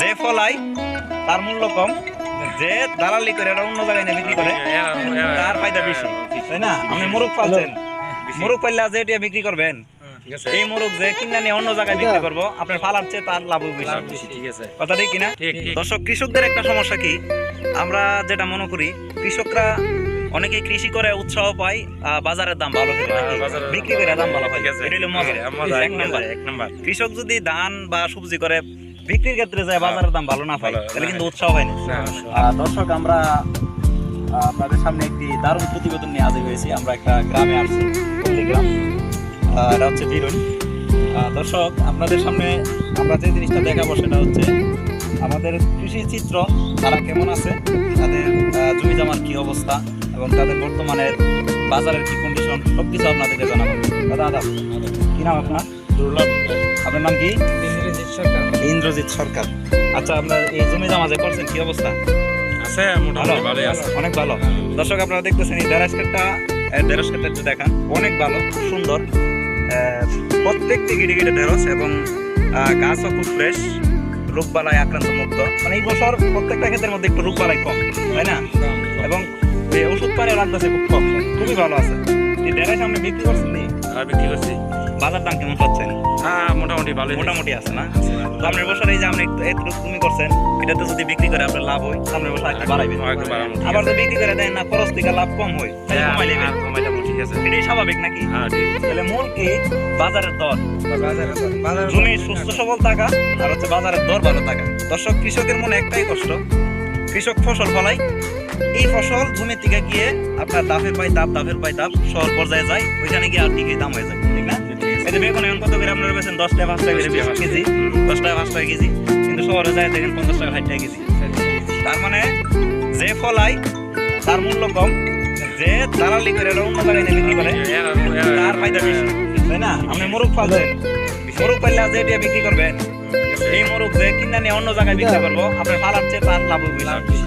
যে ফলাই তার মূল্য কম। যে দালালি করে এটা অন্য জায়গায় বিক্রি করে তার ফায়দা বেশি। তাই না? আপনি মুরগ পালছেন। মুরগ পাল্লা যে এটা বিক্রি করবেন। এই মুরগ যে কিনা নিয়ে অন্য জায়গায় বিক্রি করব আপনার ফালার চেয়ে তার লাভ বেশি। ঠিক আছে। কথা ঠিক কিনা ঠিক ঠিক। দর্শক কৃষকদের একটা সমস্যা কি? আমরা যেটা মনে করি কৃষকরা অনেকে কৃষি করে উৎসাহ পায় আহ, বাজারের দাম ভালো হ্যাঁ, বিক্রি করে দাম ভালো পায় এক নাম্বার। এক নাম্বার। কৃষক যদি ধান বা সবজি করে বিক্রির ক্ষেত্রে যায় বাজারের দাম ভালো না ভালো, তাহলে কিন্তু উৎসাহ হয় না। না, দর্শক আমরা আপনাদের সামনে একটি দারুণ প্রতিবেদন নিয়ে হাজির হয়েছি। আমরা একটা গ্রামে আসছি গ্রাম। এটা হচ্ছে বিরুন দর্শক আপনাদের সামনে আমরা যে জিনিসটা দেখাবো সেটা হচ্ছে আমাদের কৃষি চিত্র। তারা কেমন আছে? তাদের জমি জমার কি অবস্থা? এবং তাদের বর্তমানের বাজারের কি কন্ডিশন সব কিছু আপনাদেরকে জানাব। দাদা দাদা কি নাম আপনার? দুর্লভ আপনার নাম কি? ইংরেজি সরকার। ইন্দ্রজিৎ সরকার। আচ্ছা আপনার এই জমি জমা যে করছেন কি অবস্থা? আছে মোটামুটি ভালোই আছে। অনেক ভালো। দর্শক আপনারা দেখতেছেন এই দেড়াস কাঠটা একটু দেখান। অনেক ভালো সুন্দর। প্রত্যেকটি গিড়ে গিড়ে ঢেঁড়স এবং গাছও খুব ফ্রেশ রোগবালায় আক্রান্ত মুক্ত। মানে এই বছর প্রত্যেকটা ক্ষেত্রের মধ্যে একটু রোগবালাই কম তাই না? এবং ওষুধ পারে রাখতেছে খুব কম। খুবই ভালো আছে। এই দেড়াই সামনে বিক্রি করছেন? আর বিক্রি করছি। বাজার দাম কেমন পাচ্ছেন? হ্যাঁ মোটামুটি ভালোই। মোটামুটি আছে না? আপনার বছর এই যে আপনি একটু তুমি করছেন এটাতে যদি বিক্রি করে আপনার লাভ হয় সামনের বছর একটু বাড়াইবেন আবার। যদি বিক্রি করে দেন না খরচ থেকে লাভ কম হয় তাহলে হ্যাঁ, কমাই নেবেন ঠিক আছে। এটাই স্বাভাবিক নাকি? হ্যাঁ তাহলে মূল কি? বাজারের দর। জমি সুস্থ সবল টাকা আর হচ্ছে বাজারের দর ভালো টাকা দর্শক কৃষকের মনে একটাই কষ্ট কৃষক ফসল ফলাই। এই ফসল জমি থেকে গিয়ে আপনার দাফের পাই দাপ দাফের পাই দাপ শহর পর্যায়ে যায় ওইখানে গিয়ে আর টিকে দাম হয়ে যায় ঠিক না? যে বেগুন এখন কত করে আপনারা বেছেন দশ টাকা পাঁচ টাকা করে কেজি দশ টাকা পাঁচ টাকা কেজি। কিন্তু শহরে যায় দেখেন পঞ্চাশ টাকা ষাট টাকা কেজি। তার মানে যে ফলাই তার মূল্য কম যে দালালি করে এটা অন্য জায়গায় বিক্রি করে তার ফায়দা বেশি। তাই না? আপনি মোরগ পালছেন মোরগ পাললে যে এটা বিক্রি করবেন এই মোরগ যে কিনা নিয়ে অন্য জায়গায় বিক্রি করব আপনার ফালার চেয়ে তার লাভ বেশি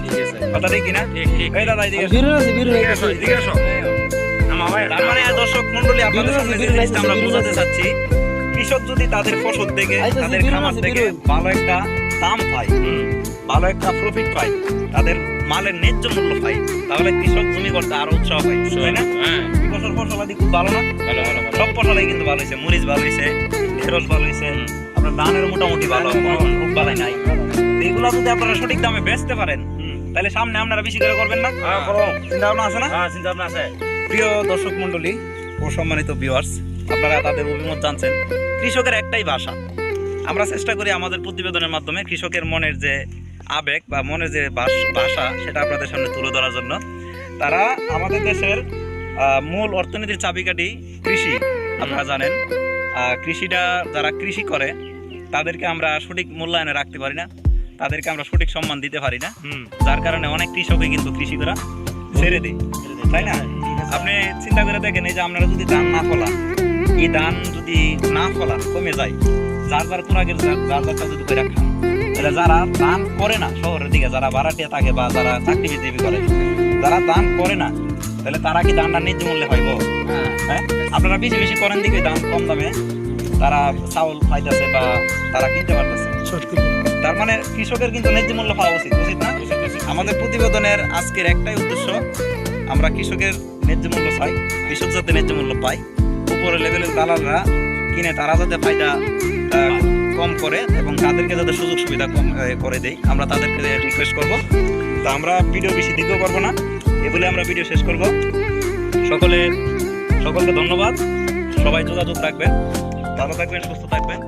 কথা ঠিক কিনা এই দাদা এদিকে এদিকে। আমার দর্শক মন্ডলী আপনাদের সামনে যে জিনিসটা আমরা বোঝাতে চাচ্ছি কৃষক যদি তাদের ফসল থেকে তাদের খামার থেকে ভালো একটা দাম পায় ভালো একটা প্রফিট পায় তাদের মালের ন্যায্য মূল্য পায় তাহলে কৃষক জমি করতে আরও উৎসাহ পায় তাই না? হ্যাঁ, বছর ফসল আদি খুব ভালো না? ভালো, ভালো, ভালো। সব ফসলই কিন্তু ভালো হয়েছে মরিচ ভালো হয়েছে ঢেঁড়স ভালো হয়েছে আপনার ধানের মোটামুটি ভালো কোনো রোগ বালাই নাই। এইগুলো যদি আপনারা সঠিক দামে বেচতে পারেন তাহলে সামনে আপনারা বেশি করে করবেন না? হ্যাঁ, চিন্তা ভাবনা আছে না? হ্যাঁ, চিন্তা ভাবনা আছে। প্রিয় দর্শক মন্ডলী সম্মানিত ভিউয়ার্স আপনারা তাদের অভিমত জানছেন কৃষকের একটাই ভাষা আমরা চেষ্টা করি আমাদের প্রতিবেদনের মাধ্যমে কৃষকের মনের যে আবেগ বা মনের যে ভাষা সেটা আপনাদের সামনে তুলে ধরার জন্য তারা আমাদের দেশের মূল অর্থনীতির চাবিকাঠি কৃষি আপনারা জানেন। কৃষিটা যারা কৃষি করে তাদেরকে আমরা সঠিক মূল্যায়নে রাখতে পারি না তাদেরকে আমরা সঠিক সম্মান দিতে পারি না। হুম, যার কারণে অনেক কৃষকই কিন্তু কৃষি করা ছেড়ে দেয়। তাই না? আপনি চিন্তা করে দেখেন এই যে আপনারা যদি ধান না ফলান এই ধান যদি না ফলান কমে যায়। যার যার কোরআগের যার যার যারটা যদি করে খান। তাহলে যারা দান করে না শহরের দিকে যারা ভাড়াটিয়া থাকে বা যারা চাকরি বিজেপি করে যারা দান করে না তাহলে তারা কি দানটা ন্যায্য মূল্যে পাইব? হ্যাঁ? আপনারা বেশি বেশি করেন দিকে দাম কম দামে তারা চাউল পাইতেছে বা তারা কিনতে পারতেছে। তার মানে কৃষকের কিন্তু ন্যায্য মূল্য পাওয়া উচিত উচিত না? আমাদের প্রতিবেদনের আজকের একটাই উদ্দেশ্য আমরা কৃষকের ন্যায্য মূল্য চাই কৃষক যাতে ন্যায্য মূল্য পায়। উপরে লেভেলের দালালরা কিনে তারা যাতে ফায়দা কম করে এবং তাদেরকে যাতে সুযোগ সুবিধা কম করে দেয় আমরা তাদেরকে রিকোয়েস্ট করব। তো আমরা ভিডিও বেশি দীর্ঘ করব না, এ বলে আমরা ভিডিও শেষ করব। সকলে, সকলকে ধন্যবাদ। সবাই যোগাযোগ রাখবেন। ভালো থাকবেন, সুস্থ থাকবেন।